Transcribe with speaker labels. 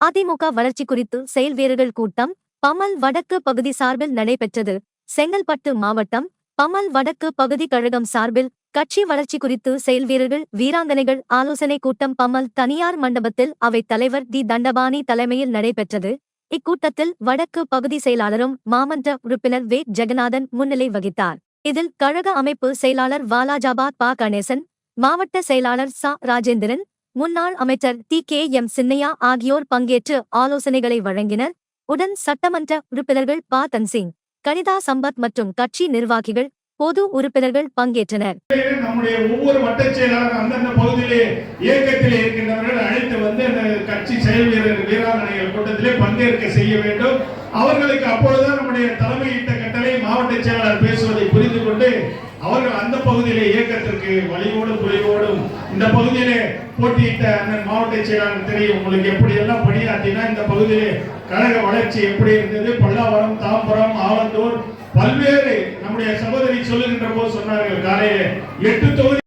Speaker 1: அதிமுக வளர்ச்சி குறித்து செயல் வீரர்கள் கூட்டம் பமல் வடக்கு பகுதி சார்பில் நடைபெற்றது. செங்கல்பட்டு மாவட்டம் பமல் வடக்கு பகுதி கழகம் சார்பில் கட்சி வளர்ச்சி குறித்து செயல் வீரர்கள் வீராங்கனைகள் ஆலோசனை கூட்டம் பமல் தனியார் மண்டபத்தில் அவைத் தலைவர் டி. தண்டபாணி தலைமையில் நடைபெற்றது. இக்கூட்டத்தில் வடக்கு பகுதி செயலாளரும் மாமன்ற உறுப்பினர் வே. ஜெகநாதன் முன்னிலை வகித்தார். இதில் கழக அமைப்பு செயலாளர் வாலாஜாபாத் பா. கணேசன் மாவட்ட செயலாளர் ச. ராஜேந்திரன் முன்னாள் அமைச்சர் டி. கே. எம். சின்னையா ஆகியோர் பங்கேற்று ஆலோசனைகளை வழங்கினர். உடன் சட்டமன்ற உறுப்பினர்கள் ப. தன்சிங் கனிதா சம்பத் மற்றும் கட்சி நிர்வாகிகள் பொது உறுப்பினர்கள் பங்கேற்றனர்.
Speaker 2: நம்முடைய ஒவ்வொரு வட்ட செயலாளர் அந்தந்த பகுதியிலே இயக்கத்தில் இருக்கின்றவர்கள் அழைத்து வந்து அந்த கட்சி செயல் வீரர் வீராங்கனைகள் கூட்டத்திலே பங்கேற்க செய்ய வேண்டும். அவர்களுக்கு அப்பொழுதுதான் நம்முடைய தலைமையிட்ட கட்டளை மாவட்ட செயலாளர் பேசுவதை புரிந்து கொண்டு அவர்கள் அந்த பகுதியிலே இயக்கத்திற்கு வழிவோடும் புலிவோடும் இந்த பகுதியிலே போட்டியிட்ட அண்ணன் மாவட்ட செயலாளர் தெரியும். உங்களுக்கு எப்படி எல்லாம் பணியாற்றினா இந்த பகுதியிலே கழக வளர்ச்சி எப்படி இருந்தது? பல்லாவரம் தாம்பரம் ஆலந்தூர் பல்வேறு நம்முடைய சகோதரி சொல்லுகின்ற போது சொன்னார்கள். காலையில எட்டு தொகுதி